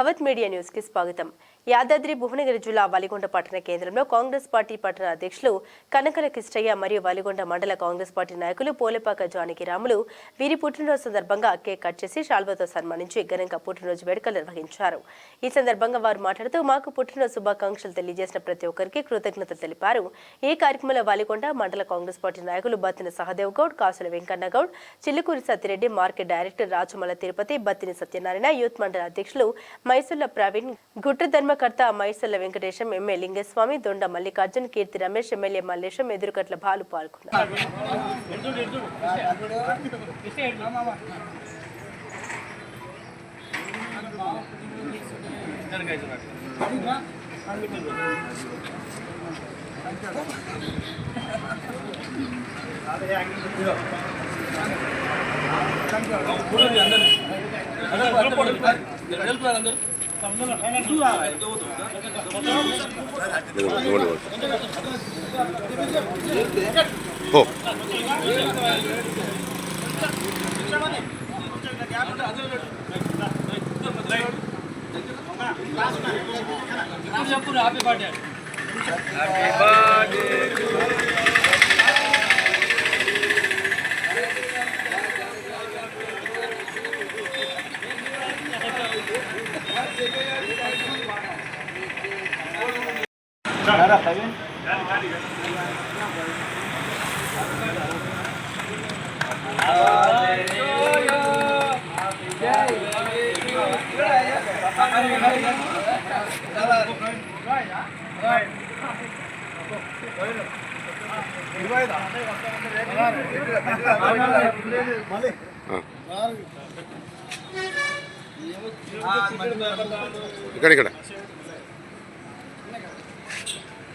భవత్ media న్యూస్కి స్వాగతం. యాదాద్రి భువనగిరి జిల్లా వలిగొండ పట్టణ కేంద్రంలో కాంగ్రెస్ పార్టీ పట్టణ అధ్యక్షులు కనకల కిష్టయ్య మరియు వలిగొండ మండల కాంగ్రెస్ పార్టీ నాయకులు పోలేపాక జానకి రాములు వీరి పుట్టినరోజు సందర్భంగా కేక్ కట్ చేసి శాల్వతో సన్మానించి ఘనంగా పుట్టినరోజు వేడుకలు నిర్వహించారు. ఈ సందర్భంగా వారు మాట్లాడుతూ మాకు పుట్టినరోజు శుభాకాంక్షలు తెలియజేసిన ప్రతి ఒక్కరికి కృతజ్ఞతలు తెలిపారు. ఈ కార్యక్రమంలో వలిగొండ మండల కాంగ్రెస్ పార్టీ నాయకులు Battina Sahadev Goud Kasula Venkanna Goud Chillukuri Satyareddy market director Rajamala Tirupati Battini Satyanarayana youth మండల అధ్యక్షులు మైసుల్ల ప్రవీణ్ గుట్ర ధర్మకర్త మైసుల్ల వెంకటేశం ఎంఏ లింగస్వామి దొండ మల్లికార్జున్ కీర్తి రమేష్ ఎమ్మెల్యే మల్లేశం ఎదురుకట్ల బాలు పాల్గొన్నారు हो Happy birthday. Happy birthday. ఇక్కడ ఇక్కడ.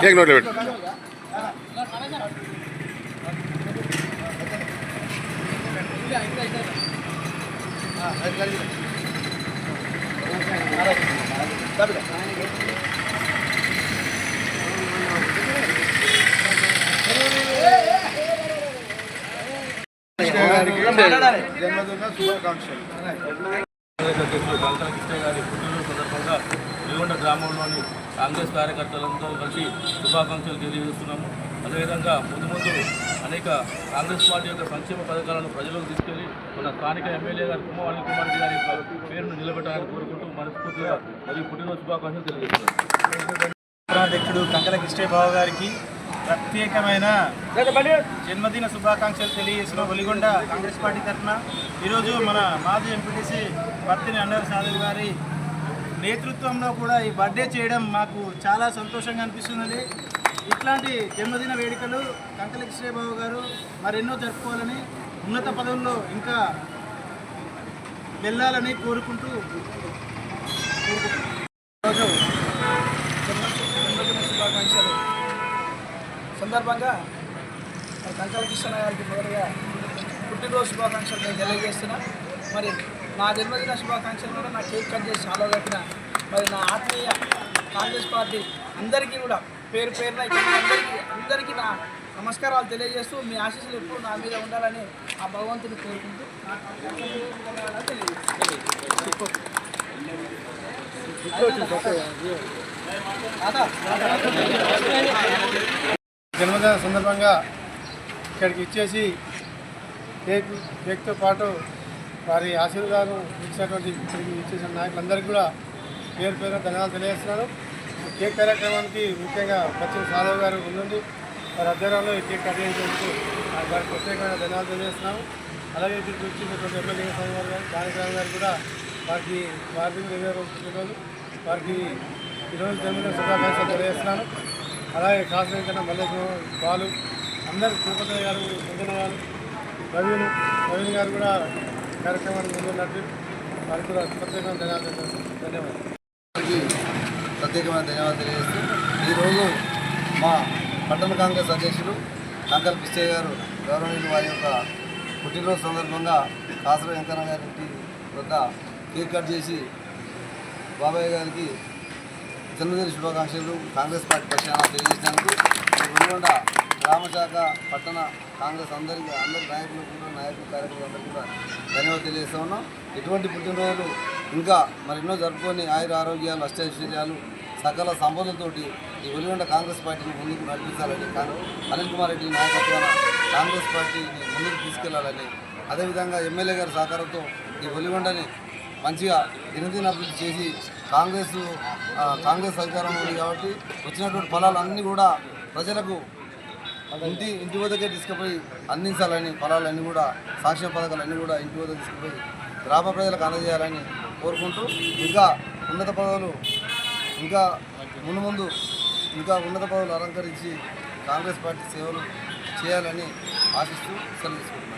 కేక్ నోట్లో పెట్టు జన్మదిన శుభాకాంక్షలు కాంగ్రెస్ అధ్యక్షులు కృష్ణ గారి పుట్టినరోజు సందర్భంగా వెలుగొండ గ్రామంలోని కాంగ్రెస్ కార్యకర్తలందరూ కలిసి శుభాకాంక్షలు తెలియజేస్తున్నాము. అదేవిధంగా ముందు ముందు అనేక కాంగ్రెస్ పార్టీ యొక్క సంక్షేమ పథకాలను ప్రజలకు తీసుకెళ్ళి మన స్థానిక ఎమ్మెల్యే గారు కుమ్మవాళ్ళ కుమార్ గారి పేరును నిలబెట్టాలని కోరుకుంటూ మనస్ఫూర్తిగా మరియు పుట్టినరోజు శుభాకాంక్షలు తెలియజేస్తున్నాం అధ్యక్షుడు కంకల కృష్ణయ్య గారికి ప్రత్యేకమైన జన్మదిన శుభాకాంక్షలు తెలియజేసిన ఒలిగొండ కాంగ్రెస్ పార్టీ తరఫున ఈరోజు మన మాజీ ఎంపీటీసీ బత్తిని అన్నారు సాధవ్ గారి నేతృత్వంలో కూడా ఈ బర్త్డే చేయడం మాకు చాలా సంతోషంగా అనిపిస్తున్నది. ఇట్లాంటి జన్మదిన వేడుకలు కంకల గారు మరెన్నో జరుపుకోవాలని ఉన్నత పదవుల్లో ఇంకా వెళ్ళాలని కోరుకుంటూ ఈరోజు సందర్భంగా మరి కంచాల కిషన్ గారికి మొదలుగా పుట్టినరోజు శుభాకాంక్షలు నేను తెలియజేస్తున్నా. మరి నా జన్మదిన శుభాకాంక్షలు కూడా నా కేక్ కట్ చేసి చాలా కట్టిన మరి నా ఆత్మీయ కాంగ్రెస్ పార్టీ అందరికీ కూడా పేరు పేరున అందరికీ అందరికీ నా నమస్కారాలు తెలియజేస్తూ మీ ఆశీస్సులు ఎప్పుడు నా మీద ఉండాలని ఆ భగవంతుని కోరుకుంటూ జన్మదిన సందర్భంగా ఇక్కడికి ఇచ్చేసి కేక్ కేక్తో పాటు వారి ఆశీర్వాదాలు ఇచ్చినటువంటి ఇక్కడికి ఇచ్చేసిన నాయకులందరికీ కూడా పేరు పేరు ధన్యవాదాలు తెలియజేస్తున్నాను. కేక్ కార్యక్రమానికి ముఖ్యంగా పశ్చిమ సాధవ్ గారు ఉండండి వారి అధ్యయనంలో ఈ కేక్ కట్ చేసేందుకు వారికి ప్రత్యేకమైన ధన్యవాదాలు తెలియజేస్తున్నాము అలాగే ఇక్కడికి వచ్చినటువంటి ఎమ్మెల్యే స్వామి గారు గారు దానిగ్రామ్ గారు కూడా వారికి వారి ఇరవై వారికి ఈరోజు జన్మదిన శుభాకాంక్షలు తెలియజేస్తున్నాను. అలాగే కాసు వెంకన్న మల్లేశ్వరం బాలు అందరు తిరుపతి గారు వెంకన్న గారు రవీన్ గారు కూడా కార్యక్రమానికి ముందున్నట్టు వారికి కూడా ప్రత్యేకమైన ధన్యవాదాలు ధన్యవాదాలు. ప్రత్యేకమైన ధన్యవాదాలు తెలియజేస్తూ ఈరోజు మా పట్టణ కాంగ్రెస్ అధ్యక్షులు కంకల్ పిచ్చయ్య గారు గౌరవనీయులు వారి యొక్క పుట్టినరోజు సందర్భంగా కాసర వెంకన్న గారి ఇంటి వద్ద కేక్ కట్ చేసి బాబాయ్ గారికి జన్మదిన శుభాకాంక్షలు. కాంగ్రెస్ పార్టీ పక్షాన తెలియజేసినందుకు వెలుగొండ గ్రామ శాఖ పట్టణ కాంగ్రెస్ అందరికీ అందరి నాయకులు కూడా నాయకులు కార్యకర్తలు కూడా ధన్యవాదాలు తెలియజేస్తా ఉన్నాం. ఇటువంటి పుట్టినరోజులు ఇంకా మరెన్నో జరుపుకొని ఆయుర ఆరోగ్యాలు అష్టైశ్వర్యాలు సకల సంపదలతోటి ఈ వెలుగొండ కాంగ్రెస్ పార్టీని ముందుకు నడిపించాలని కాను అనిల్ కుమార్ రెడ్డి నాయకత్వాన కాంగ్రెస్ పార్టీని ముందుకు తీసుకెళ్ళాలని అదేవిధంగా ఎమ్మెల్యే గారి సహకారంతో ఈ వెలుగొండని మంచిగా దినదిన అభివృద్ధి చేసి కాంగ్రెస్ కాంగ్రెస్ అధికారం ఉంది కాబట్టి వచ్చినటువంటి ఫలాలన్నీ కూడా ప్రజలకు ఇంటి ఇంటి వద్దకే తీసుకుపోయి అందించాలని ఫలాలన్నీ కూడా సాక్ష్య పథకాలన్నీ కూడా ఇంటి వద్ద తీసుకుపోయి గ్రామ ప్రజలకు అందజేయాలని కోరుకుంటూ ఇంకా ఉన్నత పదవులు ఇంకా ముందు ముందు ఇంకా ఉన్నత పదవులు అలంకరించి కాంగ్రెస్ పార్టీ సేవలు చేయాలని ఆశిస్తూ సెలవు తీసుకుంటున్నాను